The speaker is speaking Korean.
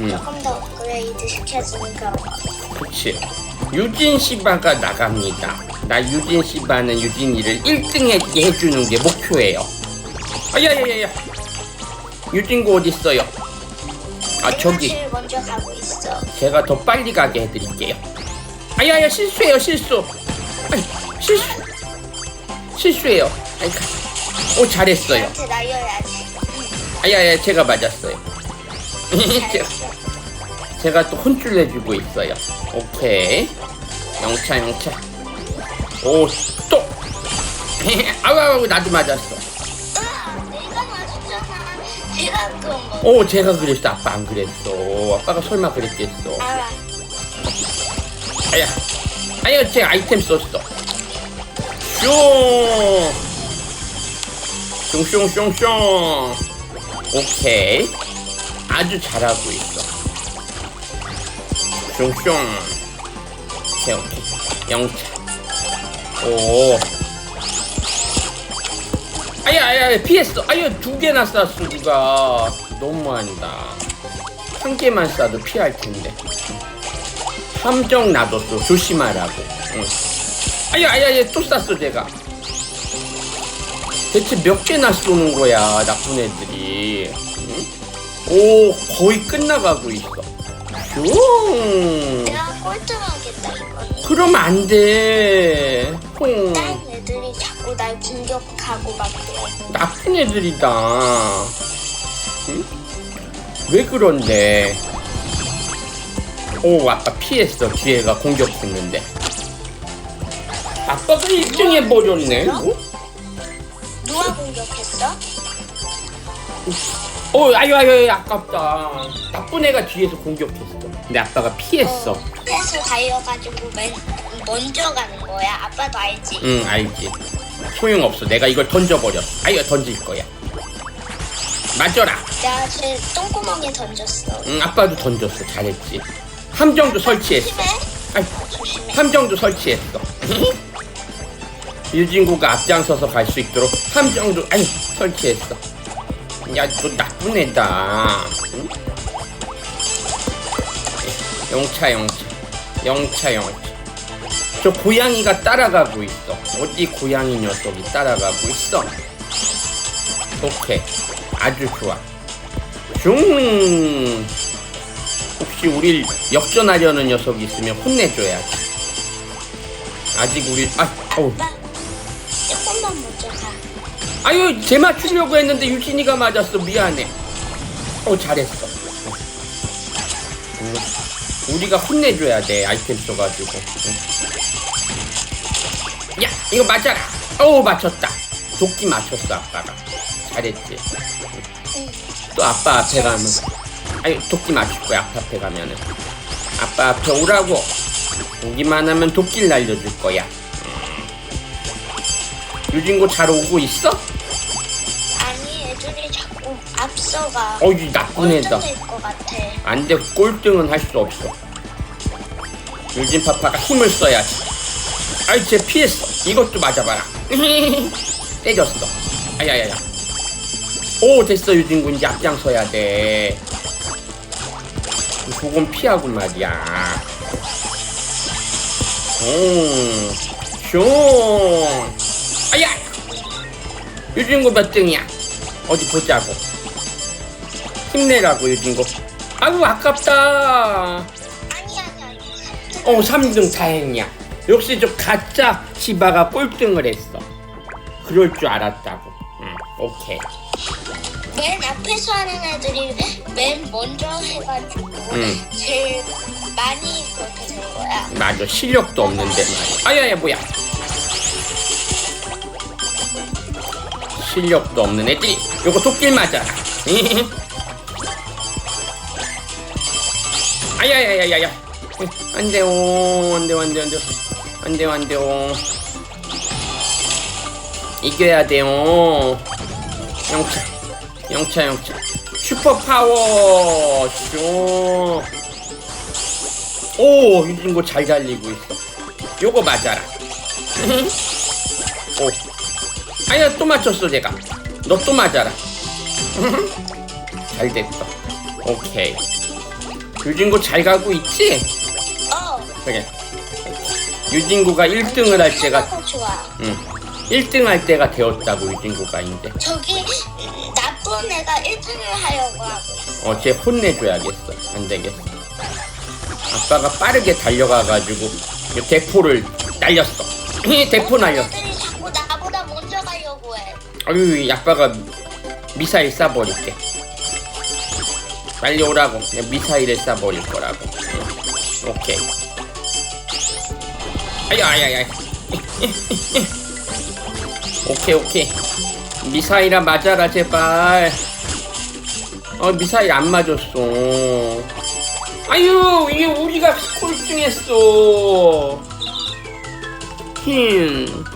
음. 조금 더 업그레이드 거. 그치. 유진 씨바가 나갑니다. 나 유진 씨바는 유진이를 1등에 해주는 게 목표예요. 아야야야야. 유진구 어딨어요? 아 저기 화장실 먼저 가고 있어. 제가 더 빨리 가게 해드릴게요. 아야야 실수해요 실수. 아이, 실수. 실수해요. 아이, 가. 오 잘했어요. 나한테 날려야지. 아야야 제가 맞았어요. 제가, 잘했어. 제가 또 혼쭐 내주고 있어요. 오케이. 영차 영차. 오 또. 아우 아우 나도 맞았어. 내가. 오 제가 그랬어 아빠 안 그랬어. 아빠가 설마 그랬겠어. 아야 아야 제 아이템 썼어. 슝. 슝슝슝슝. 오케이. 아주 잘하고 있어. 슝슝. 오케이 오케이. 영차. 오. 아야 아야 피했어. 아야 두 개나 쐈어 누가. 너무한다. 한 개만 쏴도 피할 텐데. 함정 놔뒀어. 조심하라고. 응. 아야 아야 아야 또 쐈어 제가. 대체 몇 개나 쏘는 거야 나쁜 애들이. 응? 오 거의 끝나가고 있어. 슝. 내가 꼴등하겠다 이거는. 그럼 안 돼. 응. 딴 애들이 자꾸 날 공격하고 막 그래. 나쁜 애들이다. 응? 왜 그런데? 오, 아빠 피했어. 뒤에가 공격 했는데. 아빠가 1등 해버렸네. 어? 누가 공격했어? 어, 아유, 아유, 아유, 아깝다. 나쁜 애가 뒤에서 공격했어. 근데 아빠가 피했어. 어, 그래서 달려가지고 맨 먼저 가는 거야. 아빠도 알지? 응, 알지. 소용없어. 내가 이걸 던져버렸어. 아유, 던질 거야. 맞아라. 내가 제 똥구멍에 던졌어. 응, 아빠도 던졌어. 잘했지. 함정도 설치했어. 조심해. 아이, 조심해. 함정도 설치했어. 유진구가 앞장서서 갈 수 있도록 함정도 아니 설치했어. 야, 너 나쁜 애다. 응? 영차, 영차, 영차, 영차. 저 고양이가 따라가고 있어. 어디 고양이 녀석이 따라가고 있어? 오케이, 아주 좋아. 슝. 혹시 우릴 역전하려는 녀석이 있으면 혼내줘야지. 아직 우리 아 어우 조금만 먼저 가. 아유 제 맞추려고 했는데 유진이가 맞았어 미안해. 어 잘했어. 음, 우리가 혼내줘야 돼 아이템 써가지고. 응. 야 이거 맞아라. 어우 맞췄다. 도끼 맞췄어 아빠가. 잘했지. 응. 또 아빠 앞에 가면 아니 도끼 맞출 거야 아빠 앞에 가면은 아빠 앞에 오라고 오기만 하면 도끼를 날려줄 거야 음. 유진고 잘 오고 있어? 아니, 애들이 자꾸 앞서가. 어이 나쁜 애다 꼴등일 것 같아. 안돼 꼴등은 할 수 없어. 유진 파파가 힘을 써야지. 아이 쟤 피했어. 이것도 맞아봐라. 때렸어. 아야야야. 오 됐어 유진군. 이제 앞장서야 돼. 그건 피하고 말이야. 오슝 아야 유진군 몇 등이야? 어디 보자고. 힘내라고 유진군 아우 아깝다. 아니, 아니, 아니. 어 3등 다행이야. 역시 저 가짜 시바가 꼴등을 했어. 그럴 줄 알았다고. 응 오케이. 맨 앞에서 하는 애들이 맨 먼저 해가지고 응. 제일 많이 그렇게 된 거야. 맞아 실력도 없는데. 말이야 아야야 뭐야 실력도 없는 애들이 요거 도끼를 맞아라 아야야야야야. 안돼요. 안돼요 안돼요 안돼요. 안돼요 안돼요. 이겨야 돼요. 영차 영차 영차 슈퍼 파워. 쇼 오, 유진고 잘 달리고 있어. 요거 맞아라. 오. 아야, 또 맞췄어, 내가. 너 또 맞아라. 잘 됐어. 오케이. 유진구 잘 가고 있지? 어. 그래. 유진구가 1등을 할 때가, 더 좋아. 응. 1등 할 때가 되었다고, 유진구가 이제. 저기 음, 나쁜 애가 1등을 하려고 하고 있어. 어쟤 혼내줘야겠어. 안 되겠어. 아빠가 빠르게 달려가가지고, 이 대포를 날렸어. 대포 날렸어. 애들이 자꾸 아유, 아빠가 미사일 쏴버릴게. 빨리 오라고. 내가 미사일을 쏴버릴 거라고. 응. 오케이. 아야, 아야, 아야. 오케이, 오케이. 미사일아 맞아라, 제발. 어, 미사일 안 맞았어. 아유, 이게 우리가 꼴등했어. 흠.